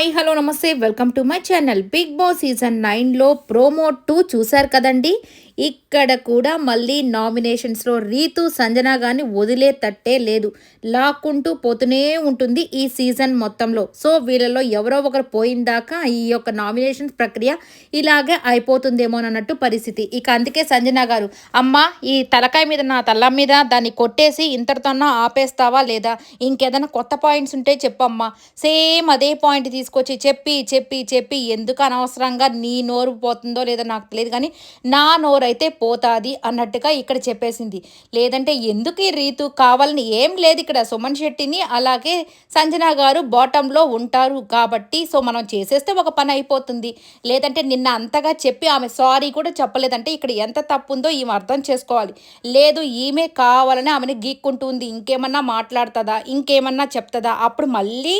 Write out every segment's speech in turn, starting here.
Hi hello namaste. Welcome to my channel. Bigg Boss season నైన్లో promo two చూశారు కదండి? ఇక్కడ కూడా మళ్ళీ నామినేషన్స్లో రీతు సంజన గాని వదిలే తట్టే లేదు. లాక్కుంటూ పోతూనే ఉంటుంది ఈ సీజన్ మొత్తంలో. సో వీళ్ళలో ఎవరో ఒకరు పోయిందాకా ఈ యొక్క నామినేషన్స్ ప్రక్రియ ఇలాగే అయిపోతుందేమో అన్నట్టు పరిస్థితి. ఇక అందుకే సంజన గారు అమ్మ ఈ తలకాయ మీద నా తల మీద దాన్ని కొట్టేసి ఇంతటితోన్నా ఆపేస్తావా లేదా? ఇంకేదైనా కొత్త పాయింట్స్ ఉంటే చెప్పమ్మా. సేమ్ అదే పాయింట్ తీసుకొచ్చి చెప్పి చెప్పి చెప్పి ఎందుకు అనవసరంగా నీ నోరు పోతుందో లేదో నాకు తెలియదు కానీ నా నోరు అయితే పోతాది అన్నట్టుగా ఇక్కడ చెప్పేసింది. లేదంటే ఎందుకు ఈ రీతు కావాలని ఏం లేదు ఇక్కడ సుమన్ శెట్టిని అలాగే సంజన గారు బాటంలో ఉంటారు కాబట్టి సో మనం చేసేస్తే ఒక పని అయిపోతుంది. లేదంటే నిన్న అంతగా చెప్పి ఆమె సారీ కూడా చెప్పలేదంటే ఇక్కడ ఎంత తప్పు ఉందో ఈమె అర్థం చేసుకోవాలి. లేదు ఈమె కావాలని ఆమెను గీక్కుంటుంది ఇంకేమన్నా మాట్లాడుతుందా? ఇంకేమన్నా చెప్తుందా? అప్పుడు మళ్ళీ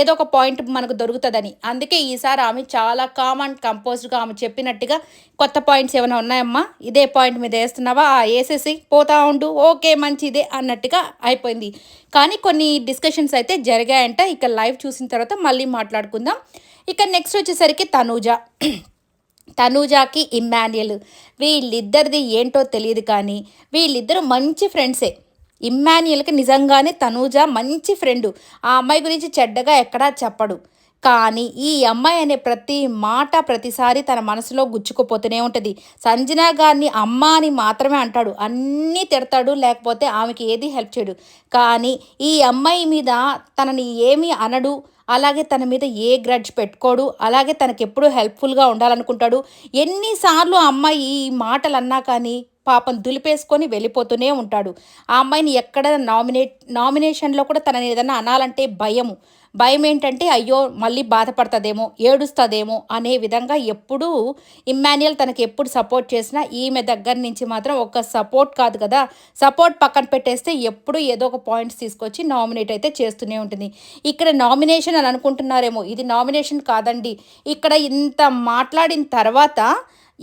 ఏదో ఒక పాయింట్ మనకు దొరుకుతుందని. అందుకే ఈసారి ఆమె చాలా కామ్ అండ్ కంపోజ్డ్గా ఆమె చెప్పినట్టుగా కొత్త పాయింట్స్ ఏమైనా ఉన్నాయమ్మా? ఇదే పాయింట్ మీద వేస్తున్నావా? ఆ వేసేసి పోతా ఉండు. ఓకే మంచిదే అన్నట్టుగా అయిపోయింది. కానీ కొన్ని డిస్కషన్స్ అయితే జరిగాయంట. ఇక లైవ్ చూసిన తర్వాత మళ్ళీ మాట్లాడుకుందాం. ఇక నెక్స్ట్ వచ్చేసరికి తనూజ. తనూజాకి ఇమ్మాన్యుయల్. వీళ్ళిద్దరిది ఏంటో తెలియదు కానీ వీళ్ళిద్దరూ మంచి ఫ్రెండ్సే. ఇమ్మాన్యుయల్కి నిజంగానే తనూజ మంచి ఫ్రెండు. ఆ అమ్మాయి గురించి చెడ్డగా ఎక్కడా చెప్పడు. కానీ ఈ అమ్మాయి అనే ప్రతి మాట ప్రతిసారి తన మనసులో గుచ్చుకుపోతూనే ఉంటుంది. సంజన గారిని అమ్మ అని మాత్రమే అంటాడు. అన్నీ తిడతాడు లేకపోతే ఆమెకి ఏది హెల్ప్ చేయడు. కానీ ఈ అమ్మాయి మీద తనని ఏమీ అనడు. అలాగే తన మీద ఏ గ్రడ్జ్ పెట్టుకోడు. అలాగే తనకెప్పుడు హెల్ప్ఫుల్గా ఉండాలనుకుంటాడు. ఎన్నిసార్లు ఆ అమ్మాయి ఈ మాటలు అన్నా కానీ పాపం దులిపేసుకొని వెళ్ళిపోతూనే ఉంటాడు. ఆ అమ్మాయిని ఎక్కడ నామినేట్ నామినేషన్లో కూడా తనని ఏదైనా అనాలంటే భయము. భయం ఏంటంటే అయ్యో మళ్ళీ బాధపడుతుందేమో ఏడుస్తుందేమో అనే విధంగా ఎప్పుడూ ఇమ్మాన్యుయల్ తనకి ఎప్పుడు సపోర్ట్ చేసినా ఈమె దగ్గర నుంచి మాత్రం ఒక సపోర్ట్ కాదు కదా. సపోర్ట్ పక్కన పెట్టేస్తే ఎప్పుడు ఏదో ఒక పాయింట్స్ తీసుకొచ్చి నామినేట్ అయితే చేస్తూనే ఉంటుంది. ఇక్కడ నామినేషన్ అని అనుకుంటున్నారేమో. ఇది నామినేషన్ కాదండి. ఇక్కడ ఇంత మాట్లాడిన తర్వాత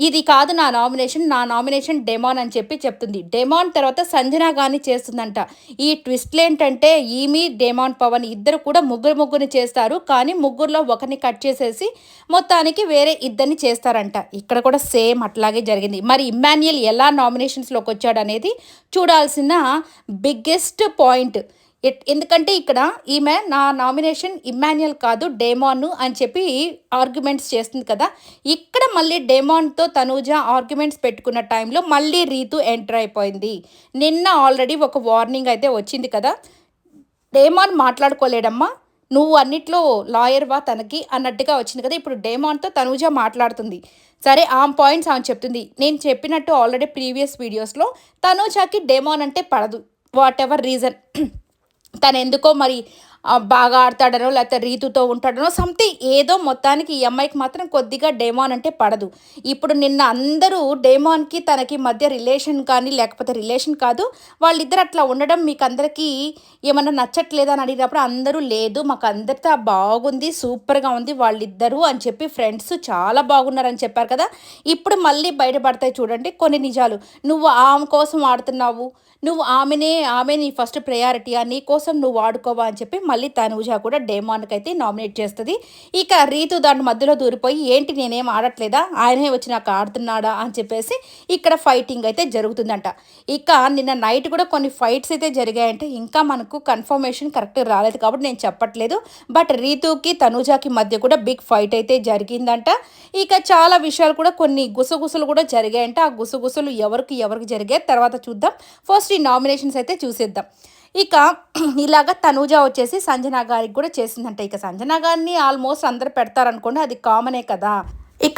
ఇది కాదు నా నామినేషన్ నా నామినేషన్ డెమాన్ అని చెప్పి చెప్తుంది. డెమాన్ తర్వాత సంజన గాని చేస్తుందంట. ఈ ట్విస్ట్లు ఏంటంటే ఈమె డెమాన్ పవన్ ఇద్దరు కూడా ముగ్గురు ముగ్గురిని చేస్తారు. కానీ ముగ్గురులో ఒకరిని కట్ చేసేసి మొత్తానికి వేరే ఇద్దరిని చేస్తారంట. ఇక్కడ కూడా సేమ్ అట్లాగే జరిగింది. మరి ఇమ్మాన్యుయల్ ఎలా నామినేషన్స్లోకి వచ్చాడు అనేది చూడాల్సిన బిగ్గెస్ట్ పాయింట్. ఎందుకంటే ఇక్కడ ఈమె నా నామినేషన్ ఇమ్మాన్యుయల్ కాదు డేమాన్ అని చెప్పి ఆర్గ్యుమెంట్స్ చేస్తుంది కదా. ఇక్కడ మళ్ళీ డేమాన్తో తనూజ ఆర్గ్యుమెంట్స్ పెట్టుకున్న టైంలో మళ్ళీ రీతు ఎంటర్ అయిపోయింది. నిన్న ఆల్రెడీ ఒక వార్నింగ్ అయితే వచ్చింది కదా. డేమాన్ మాట్లాడుకోలేడమ్మా నువ్వు అన్నిట్లో లాయర్వా తనకి అన్నట్టుగా వచ్చింది కదా. ఇప్పుడు డేమాన్తో తనూజ మాట్లాడుతుంది. సరే ఆ పాయింట్స్ ఆమె చెప్తుంది. నేను చెప్పినట్టు ఆల్రెడీ ప్రీవియస్ వీడియోస్లో తనూజాకి డేమాన్ అంటే పడదు. Whatever reason? తను ఎందుకో మరి బాగా ఆడతాడనో లేకపోతే రీతుతో ఉంటాడనో సంథింగ్ ఏదో మొత్తానికి ఈ అమ్మాయికి మాత్రం కొద్దిగా డేమాన్ అంటే పడదు. ఇప్పుడు నిన్న అందరూ డేమాన్కి తనకి మధ్య రిలేషన్ కానీ లేకపోతే రిలేషన్ కాదు వాళ్ళిద్దరు అట్లా ఉండడం మీకు అందరికీ ఏమన్నా నచ్చట్లేదా అని అడిగినప్పుడు అందరూ లేదు మాకు అందరితో బాగుంది సూపర్గా ఉంది వాళ్ళిద్దరూ అని చెప్పి ఫ్రెండ్స్ చాలా బాగున్నారని చెప్పారు కదా. ఇప్పుడు మళ్ళీ బయటపడతాయి చూడండి కొన్ని నిజాలు. నువ్వు ఆమె కోసం ఆడుతున్నావు నువ్వు ఆమెనే ఆమె నీ ఫస్ట్ ప్రయారిటీ నీ కోసం నువ్వు ఆడుకోవా అని చెప్పి మళ్ళీ తనూజ కూడా డేమాన్కి అయితే నామినేట్ చేస్తుంది. ఇక రీతు దాని మధ్యలో దూరిపోయి ఏంటి నేనేం ఆడట్లేదా? ఆయనే వచ్చి నాకు ఆడుతున్నాడా? అని చెప్పేసి ఇక్కడ ఫైటింగ్ అయితే జరుగుతుందంట. ఇక నిన్న నైట్ కూడా కొన్ని ఫైట్స్ అయితే జరిగాయంటే. ఇంకా మనకు కన్ఫర్మేషన్ కరెక్ట్ రాలేదు కాబట్టి నేను చెప్పట్లేదు. బట్ రీతుకి తనూజాకి మధ్య కూడా బిగ్ ఫైట్ అయితే జరిగిందంట. ఇక చాలా విషయాలు కూడా కొన్ని గుసగుసలు కూడా జరిగాయంట. ఆ గుసగుసలు ఎవరికి ఎవరికి జరిగాయి? తర్వాత చూద్దాం. ఫస్ట్ ఫస్ట్ ఈ నామినేషన్స్ అయితే చూసేద్దాం. ఇక ఇలాగ తనూజ వచ్చేసి సంజన గారికి కూడా చేసిందంట. ఇక సంజన గారిని ఆల్మోస్ట్ అందరు పెడతారనుకోండి అది కామనే కదా.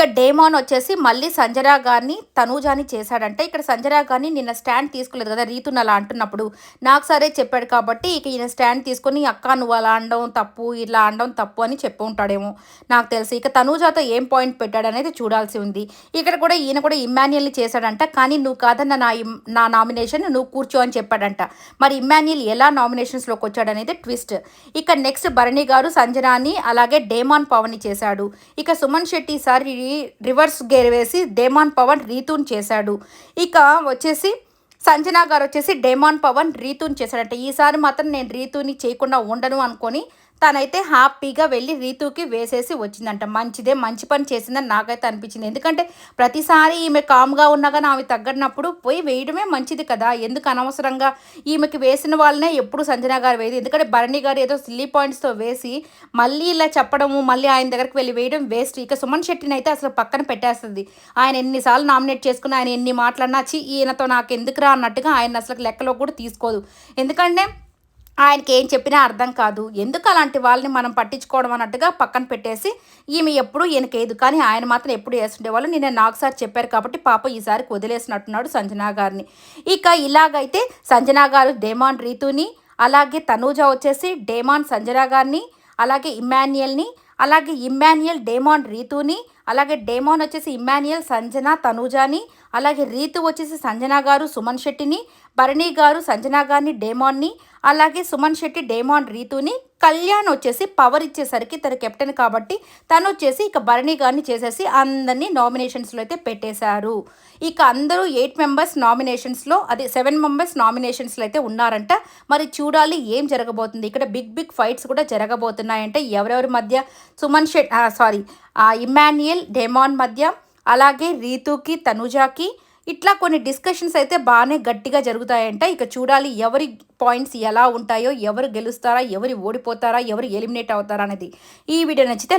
ఇక డేమాన్ వచ్చేసి మళ్ళీ సంజరా గారిని తనూజాని చేశాడంటే ఇక్కడ సంజరా గారిని నిన్న స్టాండ్ తీసుకోలేదు కదా రీతును అలా అంటున్నప్పుడు. నాకు సరే చెప్పాడు కాబట్టి ఇక ఈయన స్టాండ్ తీసుకొని అక్క నువ్వు అలా అనడం తప్పు ఇలా అనడం తప్పు అని చెప్పు ఉంటాడేమో. నాకు తెలిసి ఇక తనూజాతో ఏం పాయింట్ పెట్టాడు అనేది చూడాల్సి ఉంది. ఇక్కడ కూడా ఈయన కూడా ఇమ్మాన్యుయల్ని చేశాడంట కానీ నువ్వు కాదన్న నా నా నామినేషన్ నువ్వు కూర్చో అని చెప్పాడంట. మరి ఇమ్మాన్యుయల్ ఎలా నామినేషన్స్లోకి వచ్చాడనేది ట్విస్ట్. ఇక నెక్స్ట్ భరణి గారు సంజనాని అలాగే డేమాన్ పవన్ని చేశాడు. ఇక సుమన్ శెట్టి రివర్స్ గేర్ వేసి డేమాన్ పవన్ రీతూన్ చేశాడు. ఇక వచ్చేసి సంజనా గారు వచ్చేసి డేమాన్ పవన్ రీతూన్ చేశాడంట. ఈసారి మాత్రం నేను రీతూని చేయకుండా ఉండను అనుకొని తనైతే హ్యాపీగా వెళ్ళి రీతుకి వేసేసి వచ్చిందంట. మంచిదే మంచి పని చేసిందని నాకైతే అనిపించింది. ఎందుకంటే ప్రతిసారి ఈమె కామ్గా ఉన్నా కానీ ఆమె తగ్గనప్పుడు పోయి వేయడమే మంచిది కదా. ఎందుకు అనవసరంగా ఈమెకి వేసిన వాళ్ళనే ఎప్పుడు సంజన గారు వేయదు. ఎందుకంటే భరణి గారు ఏదో సిల్లీ పాయింట్స్తో వేసి మళ్ళీ ఇలా చెప్పడము మళ్ళీ ఆయన దగ్గరికి వెళ్ళి వేయడం వేస్ట్ ఇక సుమన్ శెట్టిని అయితే అసలు పక్కన పెట్టేస్తుంది. ఆయన ఎన్నిసార్లు నామినేట్ చేసుకుని ఆయన ఎన్ని మాట్లాడినా చి ఈయనతో నాకు ఎందుకురా అన్నట్టుగా ఆయన అసలు లెక్కలో కూడా తీసుకోదు. ఎందుకంటే ఆయనకి ఏం చెప్పినా అర్థం కాదు. ఎందుకు అలాంటి వాళ్ళని మనం పట్టించుకోవడం అన్నట్టుగా పక్కన పెట్టేసి ఈమె ఎప్పుడు ఈయనకేదు కానీ ఆయన మాత్రం ఎప్పుడు వేస్తుండేవాళ్ళు నేను నాకు సార్ చెప్పారు కాబట్టి పాప ఈసారి వదిలేసినట్టున్నాడు సంజనా గారిని. ఇక ఇలాగైతే సంజనా గారు డేమాన్ రీతుని అలాగే తనూజ వచ్చేసి డేమాన్ సంజనా గారిని అలాగే ఇమ్మాన్యుయల్ని అలాగే ఇమ్మాన్యుయల్ డేమాన్ రీతుని అలాగే డేమాన్ వచ్చేసి ఇమ్మాన్యుయల్ సంజన తనూజాని అలాగే రీతు వచ్చేసి సంజన గారు సుమన్ శెట్టిని భరణి గారు సంజనా గారిని డేమాన్ని అలాగే సుమన్ శెట్టి డేమాన్ రీతుని కళ్యాణ్ వచ్చేసి పవర్ ఇచ్చేసరికి తన కెప్టెన్ కాబట్టి తను వచ్చేసి ఇక భరణి గారిని చేసేసి అందరినీ నామినేషన్స్లో అయితే పెట్టేశారు. ఇక అందరూ ఎయిట్ మెంబర్స్ నామినేషన్స్లో అదే సెవెన్ మెంబర్స్ నామినేషన్స్లో అయితే ఉన్నారంట. మరి చూడాలి ఏం జరగబోతుంది. ఇక్కడ బిగ్ బిగ్ ఫైట్స్ కూడా జరగబోతున్నాయంటే. ఎవరెవరి మధ్య? సుమన్ షెట్ సారీ ఇమాన్యుయల్ డేమాన్ మధ్య అలాగే రీతుకి తనుజాకి ఇట్లా కొన్ని డిస్కషన్స్ అయితే బాగానే గట్టిగా జరుగుతాయంట. ఇక చూడాలి ఎవరి పాయింట్స్ ఎలా ఉంటాయో ఎవరు గెలుస్తారా ఎవరు ఓడిపోతారా ఎవరు ఎలిమినేట్ అవుతారా అనేది ఈ వీడియో నచ్చితే